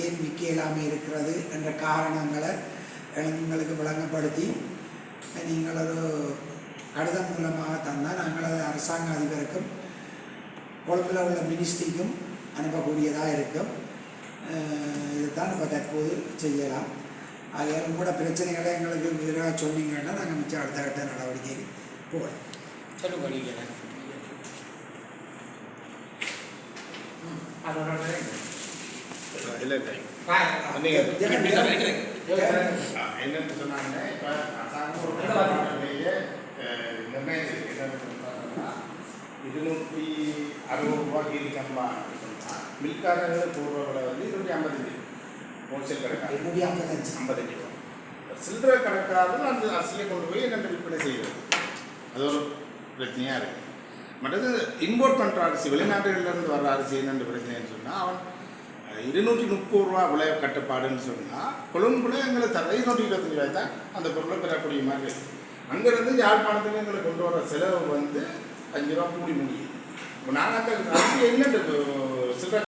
ஏன் விற்க இல்லாமல் இருக்கிறது என்ற காரணங்களை எங்களுக்கு விளங்கப்படுத்தி நீங்கள் ஒரு கடிதம் மூலமாக தந்தால் நாங்கள் அதை அரசாங்க அதிபருக்கும் கொழும்பில் உள்ள மினிஸ்ட்ரிக்கும் அனுப்பக்கூடியதாக இருக்கும். இதுதான் இப்போ தற்போது செய்யலாம். ஆகையால் உங்களோட பிரச்சனைகளை எங்களுக்கு விரிவாக சொன்னீங்கன்னா நாங்கள் மிச்சம் அடுத்த கட்ட நடவடிக்கைக்கு போகலாம். சொல்லுங்க நீங்கள் இல்லை இல்லை என்னன்னு சொன்னாங்க இப்போ அரசாங்கம் ஒரு நிர்ணயிச்சிருக்கு என்னன்னு சொன்னாங்கன்னா இருநூற்றி அறுபது ரூபா கீழ் சம்பளம் சொன்னால் மில்காரர்கள் போடுற விலை வந்து இருநூற்றி ஐம்பத்தஞ்சு ஹோல்சேல் கடைக்காரர். என்னுடைய ஐம்பத்தஞ்சு ஐம்பத்தஞ்சு ரூபா சில்லறை கணக்காரர்கள் அந்த அரிசியை கொண்டு போய் என்னென்ன விற்பனை செய்கிறது அது ஒரு பிரச்சனையாக இருக்குது மற்றது இம்போர்ட் பண்ணுற அரிசி வெளிநாடுகள்லேருந்து வர்ற அரிசி என்னென்ன பிரச்சனைன்னு சொன்னால் அவன் இருநூற்றி முப்பது ரூபா விலை கட்டுப்பாடுன்னு சொன்னால் கொழும்புல எங்களை தர இருநூற்றி இருபத்தஞ்சு ரூபாய் தான் அந்த பொருளை பெறக்கூடிய மாதிரி இருக்குது அங்கேருந்து யாழ்ப்பாணத்துக்கு எங்களை கொண்டு வர செலவு வந்து அஞ்சு ரூபா கூடி முடியும். இப்போ நாங்கள் அந்த அரிசி சில்லறை